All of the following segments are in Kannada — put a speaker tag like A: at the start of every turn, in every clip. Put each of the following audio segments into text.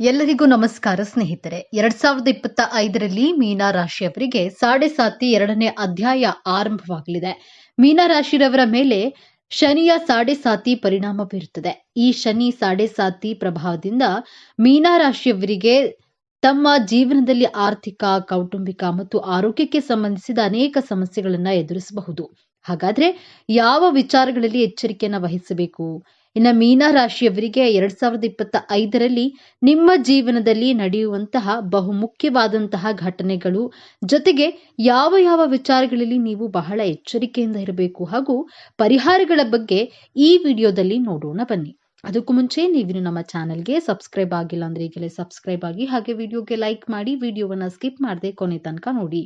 A: ಎಲ್ಲರಿಗೂ ನಮಸ್ಕಾರ ಸ್ನೇಹಿತರೆ. ಎರಡ್ ಸಾವಿರದ ಇಪ್ಪತ್ತ ಐದರಲ್ಲಿ ಮೀನಾ ರಾಶಿಯವರಿಗೆ ಸಾಡೆ ಸಾತಿ ಎರಡನೇ ಅಧ್ಯಾಯ ಆರಂಭವಾಗಲಿದೆ. ಮೀನಾ ರಾಶಿರವರ ಮೇಲೆ ಶನಿಯ ಸಾಡೆ ಸಾತಿ ಪರಿಣಾಮ ಬೀರುತ್ತದೆ. ಈ ಶನಿ ಸಾಡೆ ಸಾತಿ ಪ್ರಭಾವದಿಂದ ಮೀನಾ ರಾಶಿಯವರಿಗೆ ತಮ್ಮ ಜೀವನದಲ್ಲಿ ಆರ್ಥಿಕ, ಕೌಟುಂಬಿಕ ಮತ್ತು ಆರೋಗ್ಯಕ್ಕೆ ಸಂಬಂಧಿಸಿದ ಅನೇಕ ಸಮಸ್ಯೆಗಳನ್ನ ಎದುರಿಸಬಹುದು. ಹಾಗಾದ್ರೆ ಯಾವ ವಿಚಾರಗಳಲ್ಲಿ ಎಚ್ಚರಿಕೆಯನ್ನು ವಹಿಸಬೇಕು? ಇನ್ನು ಮೀನಾ ರಾಶಿಯವರಿಗೆ ಎರಡ್ ಸಾವಿರದ ಇಪ್ಪತ್ತ ಐದರಲ್ಲಿ ನಿಮ್ಮ ಜೀವನದಲ್ಲಿ ನಡೆಯುವಂತಹ ಬಹು ಮುಖ್ಯವಾದಂತಹ ಘಟನೆಗಳು, ಜೊತೆಗೆ ಯಾವ ಯಾವ ವಿಚಾರಗಳಲ್ಲಿ ನೀವು ಬಹಳ ಎಚ್ಚರಿಕೆಯಿಂದ ಇರಬೇಕು ಹಾಗೂ ಪರಿಹಾರಗಳ ಬಗ್ಗೆ ಈ ವಿಡಿಯೋದಲ್ಲಿ ನೋಡೋಣ ಬನ್ನಿ. ಅದಕ್ಕೂ ಮುಂಚೆ ನೀವು ನಮ್ಮ ಚಾನೆಲ್ಗೆ ಸಬ್ಸ್ಕ್ರೈಬ್ ಆಗಿಲ್ಲ ಅಂದ್ರೆ ಈಗಲೇ ಸಬ್ಸ್ಕ್ರೈಬ್ ಆಗಿ ಹಾಗೆ ವಿಡಿಯೋಗೆ ಲೈಕ್ ಮಾಡಿ, ವಿಡಿಯೋವನ್ನು ಸ್ಕಿಪ್ ಮಾಡದೆ ಕೊನೆ ತನಕ ನೋಡಿ.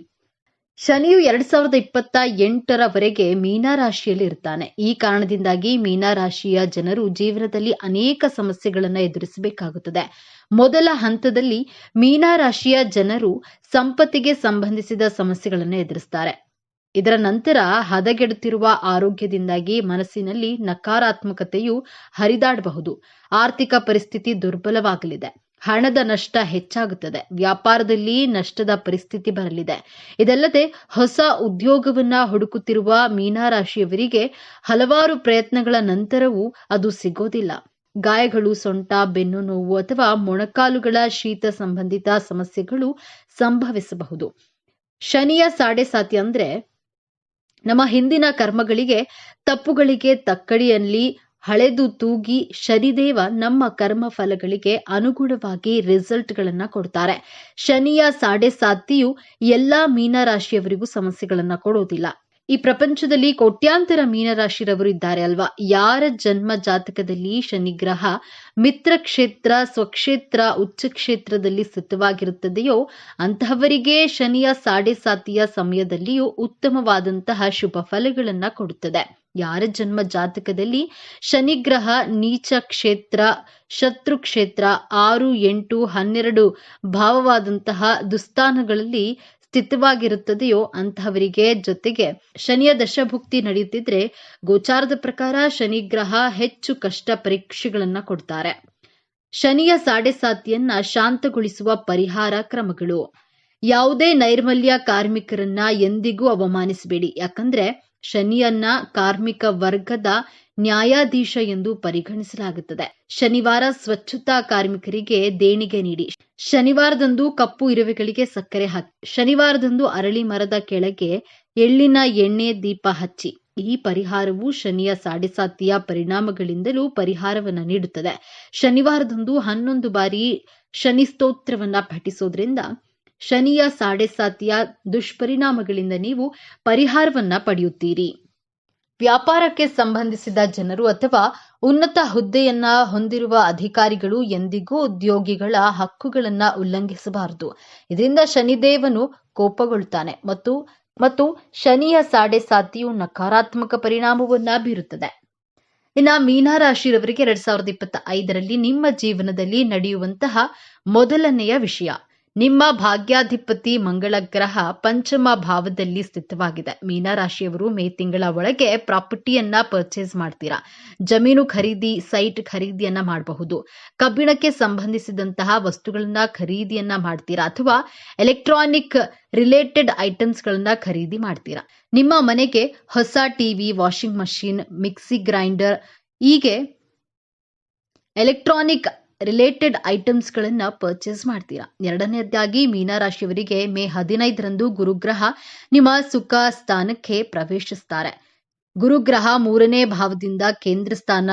A: ಶನಿಯು ಎರಡ್ ಸಾವಿರದ ಇಪ್ಪತ್ತ ಎಂಟರವರೆಗೆ ಮೀನಾ ರಾಶಿಯಲ್ಲಿ ಇರ್ತಾನೆ. ಈ ಕಾರಣದಿಂದಾಗಿ ಮೀನಾ ರಾಶಿಯ ಜನರು ಜೀವನದಲ್ಲಿ ಅನೇಕ ಸಮಸ್ಯೆಗಳನ್ನು ಎದುರಿಸಬೇಕಾಗುತ್ತದೆ. ಮೊದಲ ಹಂತದಲ್ಲಿ ಮೀನಾ ರಾಶಿಯ ಜನರು ಸಂಪತ್ತಿಗೆ ಸಂಬಂಧಿಸಿದ ಸಮಸ್ಯೆಗಳನ್ನು ಎದುರಿಸ್ತಾರೆ. ಇದರ ನಂತರ ಹದಗೆಡುತ್ತಿರುವ ಆರೋಗ್ಯದಿಂದಾಗಿ ಮನಸ್ಸಿನಲ್ಲಿ ನಕಾರಾತ್ಮಕತೆಯು ಹರಿದಾಡಬಹುದು. ಆರ್ಥಿಕ ಪರಿಸ್ಥಿತಿ ದುರ್ಬಲವಾಗಲಿದೆ. ಹಣದ ನಷ್ಟ ಹೆಚ್ಚಾಗುತ್ತದೆ. ವ್ಯಾಪಾರದಲ್ಲಿ ನಷ್ಟದ ಪರಿಸ್ಥಿತಿ ಬರಲಿದೆ. ಇದಲ್ಲದೆ ಹೊಸ ಉದ್ಯೋಗವನ್ನ ಹುಡುಕುತ್ತಿರುವ ಮೀನಾ ರಾಶಿಯವರಿಗೆ ಹಲವಾರು ಪ್ರಯತ್ನಗಳ ನಂತರವೂ ಅದು ಸಿಗೋದಿಲ್ಲ. ಗಾಯಗಳು, ಸೊಂಟ, ಬೆನ್ನು ನೋವು ಅಥವಾ ಮೊಣಕಾಲುಗಳ ಶೀತ ಸಂಬಂಧಿತ ಸಮಸ್ಯೆಗಳು ಸಂಭವಿಸಬಹುದು. ಶನಿಯ ಸಾಡೆ ಸಾತಿ ಅಂದ್ರೆ ನಮ್ಮ ಹಿಂದಿನ ಕರ್ಮಗಳಿಗೆ ತಪ್ಪುಗಳಿಗೆ ತಕ್ಕಡಿಯಲ್ಲಿ ಹಳೆದು ತೂಗಿ ಶನಿದೇವ ನಮ್ಮ ಕರ್ಮ ಫಲಗಳಿಗೆ ಅನುಗುಣವಾಗಿ ರಿಸಲ್ಟ್ ಗಳನ್ನ ಕೊಡ್ತಾರೆ. ಶನಿಯ ಸಾಡೆ ಸಾತಿಯು ಎಲ್ಲಾ ಮೀನರಾಶಿಯವರಿಗೂ ಸಮಸ್ಯೆಗಳನ್ನ ಕೊಡೋದಿಲ್ಲ. ಈ ಪ್ರಪಂಚದಲ್ಲಿ ಕೋಟ್ಯಾಂತರ ಮೀನರಾಶಿರವರು ಇದ್ದಾರೆ ಅಲ್ವಾ? ಯಾರ ಜನ್ಮ ಜಾತಕದಲ್ಲಿ ಶನಿಗ್ರಹ ಮಿತ್ರ ಕ್ಷೇತ್ರ, ಸ್ವಕ್ಷೇತ್ರ, ಉಚ್ಚ ಕ್ಷೇತ್ರದಲ್ಲಿ ಸ್ಥಿತವಾಗಿರುತ್ತದೆಯೋ, ಅಂತಹವರಿಗೆ ಶನಿಯ ಸಾಡೆ ಸಾತಿಯ ಸಮಯದಲ್ಲಿಯೂ ಉತ್ತಮವಾದಂತಹ ಶುಭ ಫಲಗಳನ್ನ ಕೊಡುತ್ತದೆ. ಯಾರ ಜನ್ಮ ಜಾತಕದಲ್ಲಿ ಶನಿಗ್ರಹ, ನೀಚ ಕ್ಷೇತ್ರ, ಶತ್ರು ಕ್ಷೇತ್ರ, ಆರು, ಎಂಟು, ಹನ್ನೆರಡು ಭಾವವಾದಂತಹ ದುಸ್ಥಾನಗಳಲ್ಲಿ ಸ್ಥಿತವಾಗಿರುತ್ತದೆಯೋ ಅಂತಹವರಿಗೆ ಜೊತೆಗೆ ಶನಿಯ ದಶಭುಕ್ತಿ ನಡೆಯುತ್ತಿದ್ರೆ ಗೋಚಾರದ ಪ್ರಕಾರ ಶನಿಗ್ರಹ ಹೆಚ್ಚು ಕಷ್ಟ ಪರೀಕ್ಷೆಗಳನ್ನ ಕೊಡ್ತಾರೆ. ಶನಿಯ ಸಾಡೆ ಸಾತಿಯನ್ನ ಶಾಂತಗೊಳಿಸುವ ಪರಿಹಾರ ಕ್ರಮಗಳು. ಯಾವುದೇ ನೈರ್ಮಲ್ಯ ಕಾರ್ಮಿಕರನ್ನ ಎಂದಿಗೂ ಅವಮಾನಿಸಬೇಡಿ. ಯಾಕಂದ್ರೆ ಶನಿಯನ್ನ ಕಾರ್ಮಿಕ ವರ್ಗದ ನ್ಯಾಯಾಧೀಶ ಎಂದು ಪರಿಗಣಿಸಲಾಗುತ್ತದೆ. ಶನಿವಾರ ಸ್ವಚ್ಛತಾ ಕಾರ್ಮಿಕರಿಗೆ ದೇಣಿಗೆ ನೀಡಿ. ಶನಿವಾರದಂದು ಕಪ್ಪು ಇರುವೆಗಳಿಗೆ ಸಕ್ಕರೆ ಹಾಕಿ. ಶನಿವಾರದಂದು ಅರಳಿ ಮರದ ಕೆಳಗೆ ಎಳ್ಳಿನ ಎಣ್ಣೆ ದೀಪ ಹಚ್ಚಿ. ಈ ಪರಿಹಾರವು ಶನಿಯ ಸಾಡೆಸಾತಿಯ ಪರಿಣಾಮಗಳಿಂದಲೂ ಪರಿಹಾರವನ್ನ ನೀಡುತ್ತದೆ. ಶನಿವಾರದಂದು ಹನ್ನೊಂದು ಬಾರಿ ಶನಿ ಸ್ತೋತ್ರವನ್ನ ಪಠಿಸೋದ್ರಿಂದ ಶನಿಯ ಸಾಡೆಸಾತಿಯ ದುಷ್ಪರಿಣಾಮಗಳಿಂದ ನೀವು ಪರಿಹಾರವನ್ನ ಪಡೆಯುತ್ತೀರಿ. ವ್ಯಾಪಾರಕ್ಕೆ ಸಂಬಂಧಿಸಿದ ಜನರು ಅಥವಾ ಉನ್ನತ ಹುದ್ದೆಯನ್ನ ಹೊಂದಿರುವ ಅಧಿಕಾರಿಗಳು ಎಂದಿಗೂ ಉದ್ಯೋಗಿಗಳ ಹಕ್ಕುಗಳನ್ನ ಉಲ್ಲಂಘಿಸಬಾರದು. ಇದರಿಂದ ಶನಿದೇವನು ಕೋಪಗೊಳ್ತಾನೆ ಮತ್ತು ಮತ್ತು ಶನಿಯ ಸಾಡೆ ಸಾತಿಯು ನಕಾರಾತ್ಮಕ ಪರಿಣಾಮವನ್ನ ಬೀರುತ್ತದೆ. ಇನ್ನ ಮೀನಾ ರಾಶಿರವರಿಗೆ ಎರಡ್ ಸಾವಿರದ ಇಪ್ಪತ್ತ ಐದರಲ್ಲಿ ನಿಮ್ಮ ಜೀವನದಲ್ಲಿ ನಡೆಯುವಂತಹ ಮೊದಲನೆಯ ವಿಷಯ. ನಿಮ್ಮ ಭಾಗ್ಯಾಧಿಪತಿ ಮಂಗಳ ಗ್ರಹ ಪಂಚಮ ಭಾವದಲ್ಲಿ ಸ್ಥಿತವಾಗಿದೆ. ಮೀನರಾಶಿಯವರು ಮೇ ತಿಂಗಳ ಒಳಗೆ ಪ್ರಾಪರ್ಟಿಯನ್ನ ಪರ್ಚೇಸ್ ಮಾಡ್ತೀರಾ? ಜಮೀನು ಖರೀದಿ, ಸೈಟ್ ಖರೀದಿಯನ್ನ ಮಾಡಬಹುದು. ಕಬ್ಬಿಣಕ್ಕೆ ಸಂಬಂಧಿಸಿದಂತಹ ವಸ್ತುಗಳನ್ನ ಖರೀದಿಯನ್ನ ಮಾಡ್ತೀರಾ? ಅಥವಾ ಎಲೆಕ್ಟ್ರಾನಿಕ್ ರಿಲೇಟೆಡ್ ಐಟಮ್ಸ್ ಗಳನ್ನ ಖರೀದಿ ಮಾಡ್ತೀರಾ? ನಿಮ್ಮ ಮನೆಗೆ ಹೊಸ TV, washing machine, mixie grinder, ಹೀಗೆ ಎಲೆಕ್ಟ್ರಾನಿಕ್ ರಿಲೇಟೆಡ್ ಐಟಮ್ಸ್ ಗಳನ್ನ ಪರ್ಚೇಸ್ ಮಾಡ್ತೀರಾ? ಎರಡನೇದಾಗಿ ಮೀನಾ ರಾಶಿಯವರಿಗೆ ಮೇ ಹದಿನೈದರಂದು ಗುರುಗ್ರಹ ನಿಮ್ಮ ಸುಖ ಸ್ಥಾನಕ್ಕೆ ಪ್ರವೇಶಿಸ್ತಾರೆ. ಗುರುಗ್ರಹ ಮೂರನೇ ಭಾವದಿಂದ ಕೇಂದ್ರ ಸ್ಥಾನ,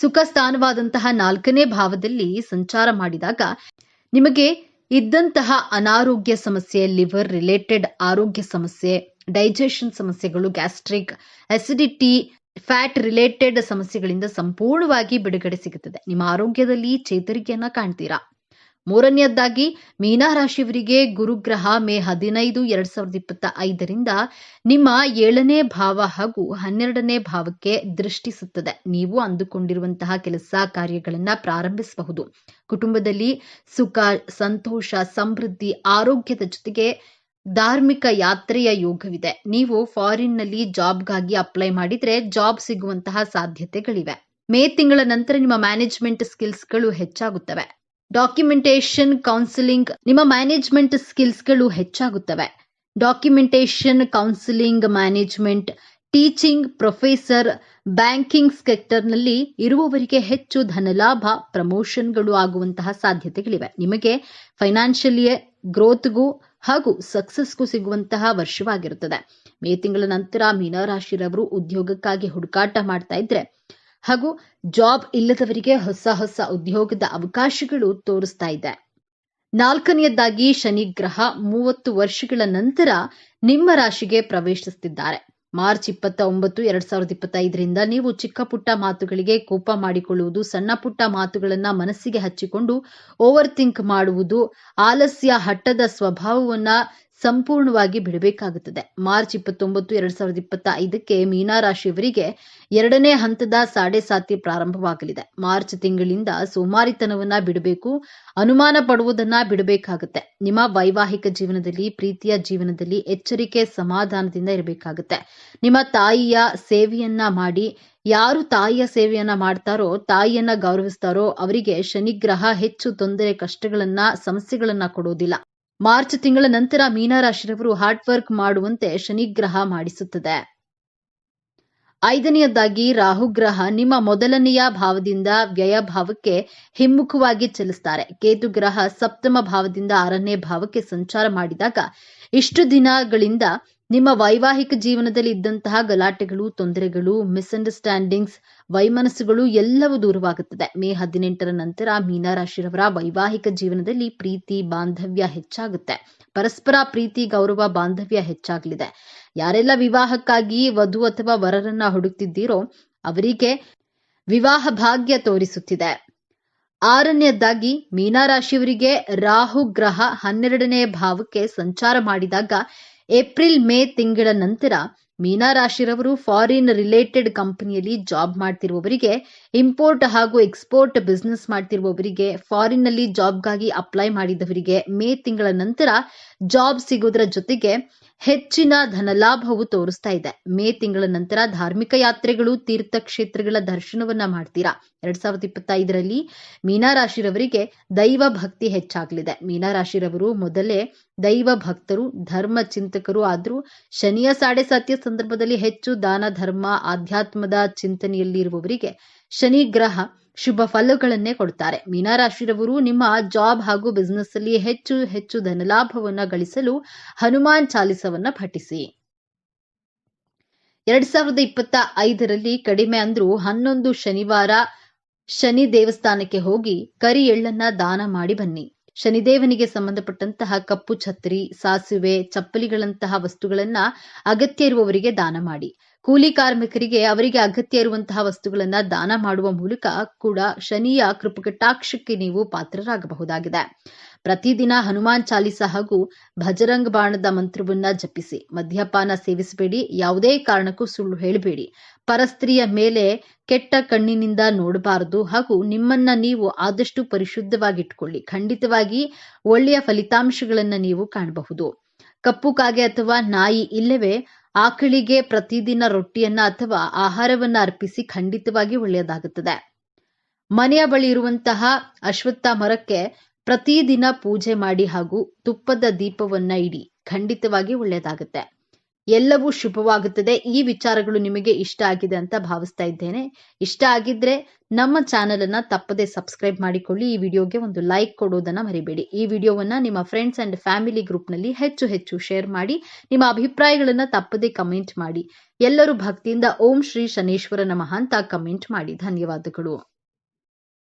A: ಸುಖ ಸ್ಥಾನವಾದಂತಹ ನಾಲ್ಕನೇ ಭಾವದಲ್ಲಿ ಸಂಚಾರ ಮಾಡಿದಾಗ ನಿಮಗೆ ಇದ್ದಂತಹ ಅನಾರೋಗ್ಯ ಸಮಸ್ಯೆ, ಲಿವರ್ ರಿಲೇಟೆಡ್ ಆರೋಗ್ಯ ಸಮಸ್ಯೆ, ಡೈಜೆಷನ್ ಸಮಸ್ಯೆಗಳು, ಗ್ಯಾಸ್ಟ್ರಿಕ್, ಅಸಿಡಿಟಿ ಫ್ಯಾಟ್ ರಿಲೇಟೆಡ್ ಸಮಸ್ಯೆಗಳಿಂದ ಸಂಪೂರ್ಣವಾಗಿ ಬಿಡುಗಡೆ ಸಿಗುತ್ತದೆ. ನಿಮ್ಮ ಆರೋಗ್ಯದಲ್ಲಿ ಚೇತರಿಕೆಯನ್ನ ಕಾಣ್ತೀರಾ? ಮೂರನೆಯದಾಗಿ ಮೀನಾ ರಾಶಿಯವರಿಗೆ ಗುರುಗ್ರಹ ಮೇ ಹದಿನೈದು, ಎರಡ್ ಸಾವಿರದ ಇಪ್ಪತ್ತ ಐದರಿಂದ ನಿಮ್ಮ ಏಳನೇ ಭಾವ ಹಾಗೂ ಹನ್ನೆರಡನೇ ಭಾವಕ್ಕೆ ದೃಷ್ಟಿಸುತ್ತದೆ ನೀವು ಅಂದುಕೊಂಡಿರುವಂತಹ ಕೆಲಸ ಕಾರ್ಯಗಳನ್ನ ಪ್ರಾರಂಭಿಸಬಹುದು. ಕುಟುಂಬದಲ್ಲಿ ಸುಖ, ಸಂತೋಷ, ಸಮೃದ್ಧಿ, ಆರೋಗ್ಯದ ಜೊತೆಗೆ ಧಾರ್ಮಿಕ ಯಾತ್ರೆಯ ಯೋಗವಿದೆ. ನೀವು ಫಾರಿನ್ನಲ್ಲಿ ಜಾಬ್ಗಾಗಿ ಅಪ್ಲೈ ಮಾಡಿದ್ರೆ ಜಾಬ್ ಸಿಗುವಂತಹ ಸಾಧ್ಯತೆಗಳಿವೆ. ಮೇ ತಿಂಗಳ ನಂತರ ನಿಮ್ಮ ಮ್ಯಾನೇಜ್ಮೆಂಟ್ ಸ್ಕಿಲ್ಸ್ಗಳು ಹೆಚ್ಚಾಗುತ್ತವೆ. ಡಾಕ್ಯುಮೆಂಟೇಶನ್ ಕೌನ್ಸಿಲಿಂಗ್ ನಿಮ್ಮ ಮ್ಯಾನೇಜ್ಮೆಂಟ್ ಸ್ಕಿಲ್ಸ್ಗಳು ಹೆಚ್ಚಾಗುತ್ತವೆ. Documentation counselling management teaching professor banking ಸೆಕ್ಟರ್ನಲ್ಲಿ ಇರುವವರಿಗೆ ಹೆಚ್ಚು ಧನಲಾಭ, ಪ್ರಮೋಷನ್ಗಳು ಆಗುವಂತಹ ಸಾಧ್ಯತೆಗಳಿವೆ. ನಿಮಗೆ ಫೈನಾನ್ಷಿಯಲಿ ಗ್ರೋತ್ಗೂ ಹಾಗೂ ಸಕ್ಸಸ್ಗೂ ಸಿಗುವಂತಹ ವರ್ಷವಾಗಿರುತ್ತದೆ. ಮೇ ತಿಂಗಳ ನಂತರ ಮೀನರಾಶಿರವರು ಉದ್ಯೋಗಕ್ಕಾಗಿ ಹುಡುಕಾಟ ಮಾಡ್ತಾ ಇದ್ರೆ ಹಾಗೂ ಜಾಬ್ ಇಲ್ಲದವರಿಗೆ ಹೊಸ ಹೊಸ ಉದ್ಯೋಗದ ಅವಕಾಶಗಳು ತೋರಿಸ್ತಾ ಇದೆ. ನಾಲ್ಕನೆಯದಾಗಿ ಶನಿ ಗ್ರಹ ಮೂವತ್ತು ವರ್ಷಗಳ ನಂತರ ನಿಮ್ಮ ರಾಶಿಗೆ ಪ್ರವೇಶಿಸುತ್ತಿದ್ದಾರೆ ಮಾರ್ಚ್ ಇಪ್ಪತ್ತ ಒಂಬತ್ತು, ಎರಡ್ ಸಾವಿರದ ಇಪ್ಪತ್ತೈದರಿಂದ ನೀವು ಚಿಕ್ಕ ಪುಟ್ಟ ಮಾತುಗಳಿಗೆ ಕೋಪ ಮಾಡಿಕೊಳ್ಳುವುದು, ಸಣ್ಣ ಪುಟ್ಟ ಮಾತುಗಳನ್ನ ಮನಸ್ಸಿಗೆ ಹಚ್ಚಿಕೊಂಡು ಓವರ್ ಥಿಂಕ್ ಮಾಡುವುದು, ಆಲಸ್ಯ ಹಟ್ಟದ ಸ್ವಭಾವವನ್ನ ಸಂಪೂರ್ಣವಾಗಿ ಬಿಡಬೇಕಾಗುತ್ತದೆ. ಮಾರ್ಚ್ ಇಪ್ಪತ್ತೊಂಬತ್ತು, ಎರಡ್ ಸಾವಿರದ ಇಪ್ಪತ್ತ ಐದಕ್ಕೆ ಮೀನಾ ರಾಶಿಯವರಿಗೆ ಎರಡನೇ ಹಂತದ ಸಾಡೆ ಸಾತಿ ಪ್ರಾರಂಭವಾಗಲಿದೆ. ಮಾರ್ಚ್ ತಿಂಗಳಿಂದ ಸೋಮಾರಿತನವನ್ನ ಬಿಡಬೇಕು, ಅನುಮಾನ ಪಡುವುದನ್ನ ಬಿಡಬೇಕಾಗುತ್ತೆ. ನಿಮ್ಮ ವೈವಾಹಿಕ ಜೀವನದಲ್ಲಿ, ಪ್ರೀತಿಯ ಜೀವನದಲ್ಲಿ ಎಚ್ಚರಿಕೆ ಸಮಾಧಾನದಿಂದ ಇರಬೇಕಾಗುತ್ತೆ. ನಿಮ್ಮ ತಾಯಿಯ ಸೇವೆಯನ್ನ ಮಾಡಿ, ಯಾರು ತಾಯಿಯ ಸೇವೆಯನ್ನ ಮಾಡ್ತಾರೋ, ತಾಯಿಯನ್ನ ಗೌರವಿಸ್ತಾರೋ, ಅವರಿಗೆ ಶನಿಗ್ರಹ ಹೆಚ್ಚು ತೊಂದರೆ, ಕಷ್ಟಗಳನ್ನ, ಸಮಸ್ಯೆಗಳನ್ನ ಕೊಡೋದಿಲ್ಲ. ಮಾರ್ಚ್ ತಿಂಗಳ ನಂತರ ಮೀನರಾಶಿರವರು ಹಾರ್ಡ್ ವರ್ಕ್ ಮಾಡುವಂತೆ ಶನಿಗ್ರಹ ಮಾಡಿಸುತ್ತದೆ. ಐದನೆಯದಾಗಿ ರಾಹುಗ್ರಹ ನಿಮ್ಮ ಮೊದಲನೆಯ ಭಾವದಿಂದ ವ್ಯಯ ಭಾವಕ್ಕೆ ಹಿಮ್ಮುಖವಾಗಿ ಚಲಿಸ್ತಾರೆ. ಕೇತು ಗ್ರಹ ಸಪ್ತಮ ಭಾವದಿಂದ ಆರನೇ ಭಾವಕ್ಕೆ ಸಂಚಾರ ಮಾಡಿದಾಗ ಇಷ್ಟು ದಿನಗಳಿಂದ ನಿಮ್ಮ ವೈವಾಹಿಕ ಜೀವನದಲ್ಲಿ ಇದ್ದಂತಹ ಗಲಾಟೆಗಳು, ತೊಂದರೆಗಳು ಮಿಸ್ಅಂಡರ್ಸ್ಟ್ಯಾಂಡಿಂಗ್ಸ್ ವೈಮನಸ್ಸುಗಳು ಎಲ್ಲವೂ ದೂರವಾಗುತ್ತದೆ. ಮೇ ಹದಿನೆಂಟರ ನಂತರ ಮೀನಾರಾಶಿರವರ ವೈವಾಹಿಕ ಜೀವನದಲ್ಲಿ ಪ್ರೀತಿ, ಬಾಂಧವ್ಯ ಹೆಚ್ಚಾಗುತ್ತೆ. ಪರಸ್ಪರ ಪ್ರೀತಿ, ಗೌರವ, ಬಾಂಧವ್ಯ ಹೆಚ್ಚಾಗಲಿದೆ. ಯಾರೆಲ್ಲ ವಿವಾಹಕ್ಕಾಗಿ ವಧು ಅಥವಾ ವರರನ್ನ ಹುಡುಕ್ತಿದ್ದೀರೋ ಅವರಿಗೆ ವಿವಾಹ ಭಾಗ್ಯ ತೋರಿಸುತ್ತಿದೆ. ಆರನೆಯದಾಗಿ ಮೀನಾರಾಶಿಯವರಿಗೆ ರಾಹು, ಗ್ರಹ ಹನ್ನೆರಡನೇ ಭಾವಕ್ಕೆ ಸಂಚಾರ ಮಾಡಿದಾಗ ಏಪ್ರಿಲ್ ಮೇ ತಿಂಗಳ ನಂತರ ಮೀನರಾಶಿರವರು ಫಾರಿನ್ ರಿಲೇಟೆಡ್ ಕಂಪನಿಯಲ್ಲಿ ಜಾಬ್ ಮಾಡ್ತಿರುವವರಿಗೆ ಇಂಪೋರ್ಟ್ ಹಾಗೂ ಎಕ್ಸ್ಪೋರ್ಟ್ ಬಿಸ್ನೆಸ್ ಮಾಡ್ತಿರುವವರಿಗೆ ಫಾರಿನ್ನಲ್ಲಿ ಜಾಬ್ಗಾಗಿ ಅಪ್ಲೈ ಮಾಡಿದವರಿಗೆ ಮೇ ತಿಂಗಳ ನಂತರ ಜಾಬ್ ಸಿಗೋದರ ಜೊತೆಗೆ ಹೆಚ್ಚಿನ ಧನಲಾಭವು ತೋರಿಸ್ತಾ ಇದೆ. ಮೇ ತಿಂಗಳ ನಂತರ ಧಾರ್ಮಿಕ ಯಾತ್ರೆಗಳು, ತೀರ್ಥಕ್ಷೇತ್ರಗಳ ದರ್ಶನವನ್ನ ಮಾಡ್ತೀರಾ? ಎರಡ್ ಸಾವಿರದ ಇಪ್ಪತ್ತೈದರಲ್ಲಿ ಮೀನಾರಾಶಿರವರಿಗೆ ದೈವ ಭಕ್ತಿ ಹೆಚ್ಚಾಗಲಿದೆ. ಮೀನಾರಾಶಿರವರು ಮೊದಲೇ ದೈವ ಭಕ್ತರು, ಧರ್ಮ ಚಿಂತಕರು ಆದರೂ ಶನಿಯ ಸಾಡೆ ಸತ್ಯ ಸಂದರ್ಭದಲ್ಲಿ ಹೆಚ್ಚು ದಾನ, ಧರ್ಮ, ಆಧ್ಯಾತ್ಮದ ಚಿಂತನೆಯಲ್ಲಿ ಇರುವವರಿಗೆ ಶನಿ ಗ್ರಹ ಶುಭ ಫಲಗಳನ್ನೇ ಕೊಡ್ತಾರೆ. ಮೀನರಾಶಿರವರು ನಿಮ್ಮ ಜಾಬ್ ಹಾಗೂ ಬಿಸ್ನೆಸ್ ಅಲ್ಲಿ ಹೆಚ್ಚು ಹೆಚ್ಚು ಧನಲಾಭವನ್ನ ಗಳಿಸಲು ಹನುಮಾನ್ ಚಾಲಿಸವನ್ನ ಪಠಿಸಿ. ಎರಡ್ ಸಾವಿರದ ಇಪ್ಪತ್ತ ಐದರಲ್ಲಿ ಕಡಿಮೆ ಅಂದ್ರೂ ಹನ್ನೊಂದು ಶನಿವಾರ ಶನಿ ದೇವಸ್ಥಾನಕ್ಕೆ ಹೋಗಿ ಕರಿ ಎಳ್ಳನ್ನ ದಾನ ಮಾಡಿ ಬನ್ನಿ. ಶನಿದೇವನಿಗೆ ಸಂಬಂಧಪಟ್ಟಂತಹ ಕಪ್ಪು ಛತ್ರಿ ಸಾಸಿವೆ ಚಪ್ಪಲಿಗಳಂತಹ ವಸ್ತುಗಳನ್ನ ಅಗತ್ಯ ಇರುವವರಿಗೆ ದಾನ ಮಾಡಿ. ಕೂಲಿ ಕಾರ್ಮಿಕರಿಗೆ ಅವರಿಗೆ ಅಗತ್ಯ ಇರುವಂತಹ ವಸ್ತುಗಳನ್ನ ದಾನ ಮಾಡುವ ಮೂಲಕ ಕೂಡ ಶನಿಯ ಕೃಪಕಟಾಕ್ಷಕ್ಕೆ ನೀವು ಪಾತ್ರರಾಗಬಹುದಾಗಿದೆ. ಪ್ರತಿದಿನ ಹನುಮಾನ್ ಚಾಲಿಸ ಹಾಗೂ ಭಜರಂಗ ಬಾಣದ ಮಂತ್ರವನ್ನ ಜಪಿಸಿ, ಮದ್ಯಪಾನ ಸೇವಿಸಬೇಡಿ, ಯಾವುದೇ ಕಾರಣಕ್ಕೂ ಸುಳ್ಳು ಹೇಳಬೇಡಿ. ಪರಸ್ತ್ರೀಯ ಮೇಲೆ ಕೆಟ್ಟ ಕಣ್ಣಿನಿಂದ ನೋಡಬಾರದು ಹಾಗೂ ನಿಮ್ಮನ್ನ ನೀವು ಆದಷ್ಟು ಪರಿಶುದ್ಧವಾಗಿಟ್ಕೊಳ್ಳಿ. ಖಂಡಿತವಾಗಿ ಒಳ್ಳೆಯ ಫಲಿತಾಂಶಗಳನ್ನ ನೀವು ಕಾಣಬಹುದು. ಕಪ್ಪು ಕಾಗೆ ಅಥವಾ ನಾಯಿ ಇಲ್ಲವೇ ಆಕಳಿಗೆ ಪ್ರತಿದಿನ ರೊಟ್ಟಿಯನ್ನ ಅಥವಾ ಆಹಾರವನ್ನ ಅರ್ಪಿಸಿ ಖಂಡಿತವಾಗಿ ಒಳ್ಳೆಯದಾಗುತ್ತದೆ. ಮನೆಯ ಬಳಿ ಇರುವಂತಹ ಅಶ್ವತ್ಥ ಮರಕ್ಕೆ ಪ್ರತಿದಿನ ಪೂಜೆ ಮಾಡಿ ಹಾಗೂ ತುಪ್ಪದ ದೀಪವನ್ನ ಇಡಿ, ಖಂಡಿತವಾಗಿ ಒಳ್ಳೆಯದಾಗುತ್ತೆ. ಎಲ್ಲವೂ ಶುಭವಾಗುತ್ತದೆ. ಈ ವಿಚಾರಗಳು ನಿಮಗೆ ಇಷ್ಟ ಆಗಿದೆ ಅಂತ ಭಾವಿಸ್ತಾ ಇದ್ದೇನೆ. ಇಷ್ಟ ಆಗಿದ್ರೆ ನಮ್ಮ ಚಾನೆಲ್ ಅನ್ನ ತಪ್ಪದೆ ಸಬ್ಸ್ಕ್ರೈಬ್ ಮಾಡಿಕೊಳ್ಳಿ. ಈ ವಿಡಿಯೋಗೆ ಒಂದು ಲೈಕ್ ಕೊಡೋದನ್ನ ಮರಿಬೇಡಿ. ಈ ವಿಡಿಯೋವನ್ನ ನಿಮ್ಮ ಫ್ರೆಂಡ್ಸ್ ಅಂಡ್ ಫ್ಯಾಮಿಲಿ ಗ್ರೂಪ್ನಲ್ಲಿ ಹೆಚ್ಚು ಹೆಚ್ಚು ಶೇರ್ ಮಾಡಿ, ನಿಮ್ಮ ಅಭಿಪ್ರಾಯಗಳನ್ನ ತಪ್ಪದೆ ಕಮೆಂಟ್ ಮಾಡಿ. ಎಲ್ಲರೂ ಭಕ್ತಿಯಿಂದ ಓಂ ಶ್ರೀ ಶನೇಶ್ವರ ನಮಃ ಅಂತ ಕಮೆಂಟ್ ಮಾಡಿ. ಧನ್ಯವಾದಗಳು.